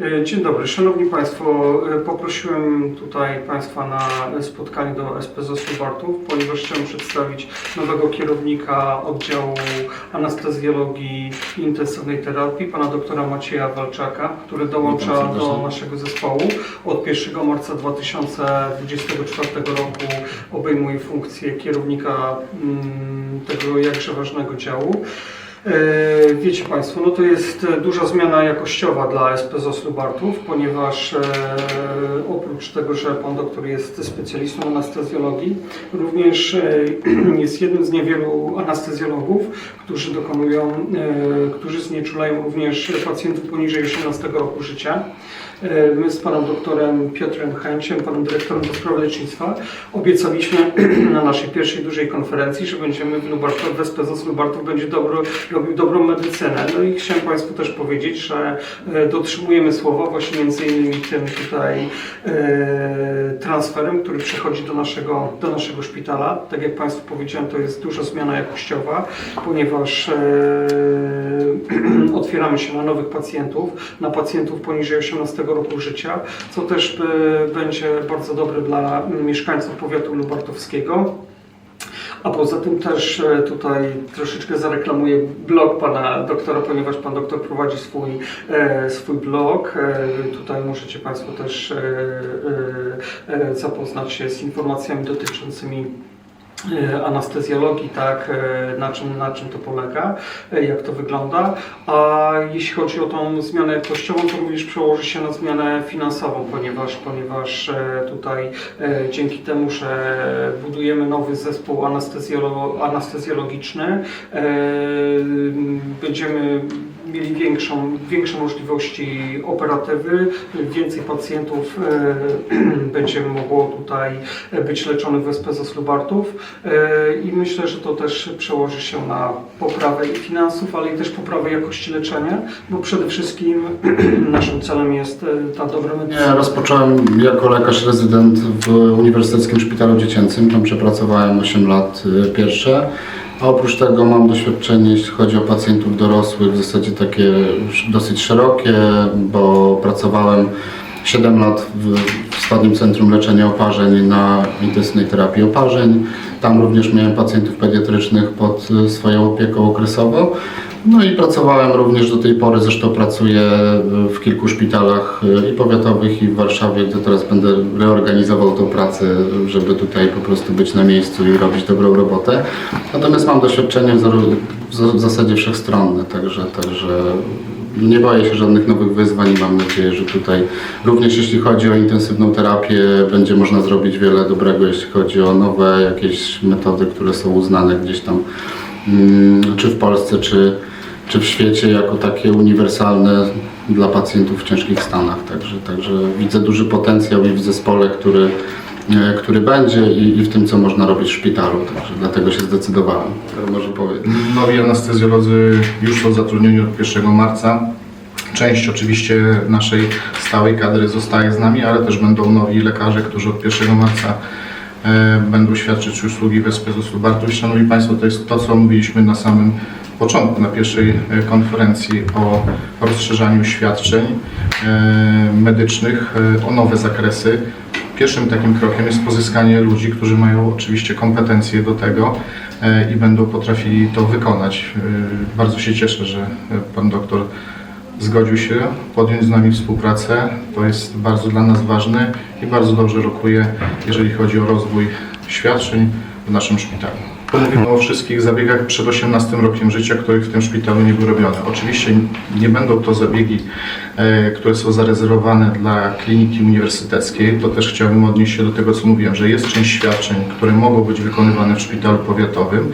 E, Dzień dobry, Szanowni Państwo. e, Poprosiłem tutaj Państwa na spotkanie do SPZ Bartów, ponieważ chciałem przedstawić nowego kierownika oddziału anestezjologii i intensywnej terapii, pana doktora Macieja Walczaka, który dołącza do naszego zespołu. Od 1 marca 2024 roku obejmuje funkcję kierownika mm, tego jakże ważnego działu. E, Wiecie Państwo, no to jest duża zmiana jakościowa dla SPZ Lubartów, ponieważ e, oprócz tego, że Pan doktor jest specjalistą anestezjologii, również e, jest jednym z niewielu anestezjologów, którzy dokonują, którzy znieczulają również pacjentów poniżej 18 roku życia. E, My z panem doktorem Piotrem Chęciem, panem dyrektorem do spraw lecznictwa, obiecaliśmy na naszej pierwszej dużej konferencji, że będziemy w Lubartów, w SPZ Lubartów będzie dobro, robił dobrą medycynę. No i chciałem Państwu też powiedzieć, że e, dotrzymujemy słowa właśnie między innymi tym tutaj e, transferem, który przechodzi do naszego, do naszego szpitala. Tak jak Państwu powiedziałem, to jest duża zmiana jakościowa, ponieważ otwieramy się na nowych pacjentów, na pacjentów poniżej 18 roku życia, co też e, będzie bardzo dobre dla mieszkańców powiatu lubartowskiego. A poza tym też e, tutaj troszeczkę zareklamuję blog pana doktora, ponieważ pan doktor prowadzi swój, e, swój blog. Tutaj możecie Państwo też zapoznać się z informacjami dotyczącymi anestezjologii, tak, e, na czym, na czym to polega, e, jak to wygląda. A jeśli chodzi o tą zmianę jakościową, to również przełoży się na zmianę finansową, ponieważ, ponieważ e, tutaj e, dzięki temu, że budujemy nowy zespół anestezjolo, anestezjologiczny, e, będziemy mieli większą, większe możliwości operatywy, więcej pacjentów e, będzie mogło tutaj być leczonych w SPZ Lubartów e, i myślę, że to też przełoży się na poprawę finansów, ale i też poprawę jakości leczenia, bo przede wszystkim naszym celem jest e, ta dobra Ja medycyna. rozpocząłem jako lekarz rezydent w Uniwersyteckim Szpitalu Dziecięcym. Tam przepracowałem 8 lat pierwsze. A oprócz tego mam doświadczenie, jeśli chodzi o pacjentów dorosłych, w zasadzie takie dosyć szerokie, bo pracowałem 7 lat w Wschodnim Centrum Leczenia Oparzeń na intensywnej terapii oparzeń. Tam również miałem pacjentów pediatrycznych pod y, swoją opieką okresową. No i pracowałem również do tej pory, zresztą pracuję w kilku szpitalach y, i powiatowych i w Warszawie, gdzie teraz będę reorganizował tą pracę, żeby tutaj po prostu być na miejscu i robić dobrą robotę. Natomiast mam doświadczenie w zasadzie wszechstronne, także, także nie boję się żadnych nowych wyzwań i mam nadzieję, że tutaj również jeśli chodzi o intensywną terapię, będzie można zrobić wiele dobrego, jeśli chodzi o nowe jakieś metody, które są uznane gdzieś tam, mm, czy w Polsce, czy, czy w świecie, jako takie uniwersalne dla pacjentów w ciężkich stanach. Także, także widzę duży potencjał i w zespole, który, e, który będzie i, i w tym, co można robić w szpitalu. Także dlatego się zdecydowałem. Może powiedzieć. Nowi anestezjolodzy już są zatrudnieni od 1 marca. Część oczywiście naszej stałej kadry zostaje z nami, ale też będą nowi lekarze, którzy od 1 marca e, będą świadczyć usługi w SPZ Lubartów. Szanowni Państwo, to jest to, co mówiliśmy na samym początku, na pierwszej e, konferencji o rozszerzaniu świadczeń e, medycznych e, o nowe zakresy. Pierwszym takim krokiem jest pozyskanie ludzi, którzy mają oczywiście kompetencje do tego i będą potrafili to wykonać. Bardzo się cieszę, że pan doktor zgodził się podjąć z nami współpracę. To jest bardzo dla nas ważne i bardzo dobrze rokuje, jeżeli chodzi o rozwój świadczeń w naszym szpitalu. Mówimy o wszystkich zabiegach przed 18 rokiem życia, których w tym szpitalu nie były robione. Oczywiście nie będą to zabiegi, e, które są zarezerwowane dla kliniki uniwersyteckiej. To też chciałbym odnieść się do tego, co mówiłem, że jest część świadczeń, które mogą być wykonywane w szpitalu powiatowym,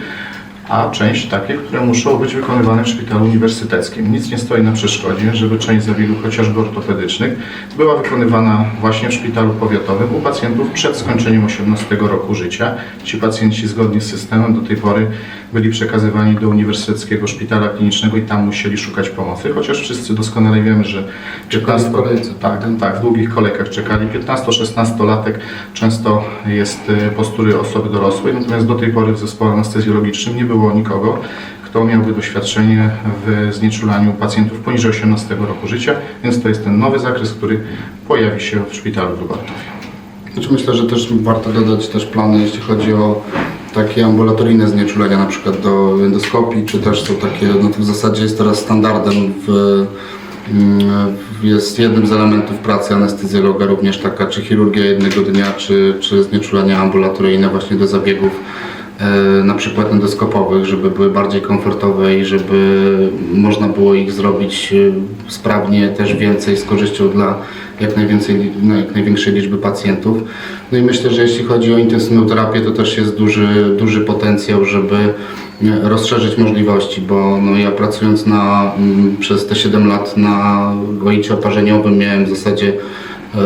a część takie, które muszą być wykonywane w szpitalu uniwersyteckim. Nic nie stoi na przeszkodzie, żeby część zabiegów chociażby ortopedycznych była wykonywana właśnie w szpitalu powiatowym u pacjentów przed skończeniem 18 roku życia. Ci pacjenci zgodnie z systemem do tej pory byli przekazywani do Uniwersyteckiego Szpitala Klinicznego i tam musieli szukać pomocy, chociaż wszyscy doskonale wiemy, że 15 w kolejce, tak, tak, w długich kolejkach czekali. 15-16-latek często jest y, postury osoby dorosłej, natomiast do tej pory w zespole anestezjologicznym nie było nikogo, kto miałby doświadczenie w znieczulaniu pacjentów poniżej 18 roku życia, więc to jest ten nowy zakres, który pojawi się w szpitalu w Lubartowie. Znaczy myślę, że też warto dodać też plany, jeśli chodzi o takie ambulatoryjne znieczulenia, na przykład do endoskopii, czy też są takie, no to w zasadzie jest teraz standardem w, mm, jest jednym z elementów pracy anestezjologa również taka, czy chirurgia jednego dnia, czy, czy znieczulenia ambulatoryjne właśnie do zabiegów na przykład endoskopowych, żeby były bardziej komfortowe i żeby można było ich zrobić e, sprawnie, też więcej z korzyścią dla jak, najwięcej, no, jak największej liczby pacjentów. No i myślę, że jeśli chodzi o intensywną terapię, to też jest duży, duży potencjał, żeby e, rozszerzyć możliwości, bo no, ja pracując na, mm, przez te 7 lat na goicie oparzeniowym miałem w zasadzie e,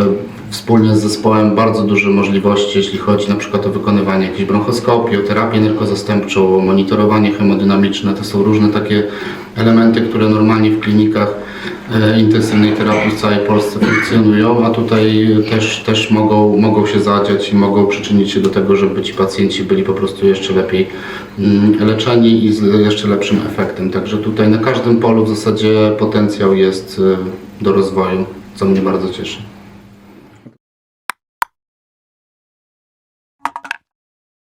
wspólnie z zespołem bardzo duże możliwości, jeśli chodzi na przykład o wykonywanie jakiejś bronchoskopii, o terapię narkozastępczą, o monitorowanie hemodynamiczne. To są różne takie elementy, które normalnie w klinikach e, intensywnej terapii w całej Polsce funkcjonują, a tutaj też, też mogą, mogą się zadziać i mogą przyczynić się do tego, żeby ci pacjenci byli po prostu jeszcze lepiej mm, leczeni i z jeszcze lepszym efektem. Także tutaj na każdym polu w zasadzie potencjał jest e, do rozwoju, co mnie bardzo cieszy.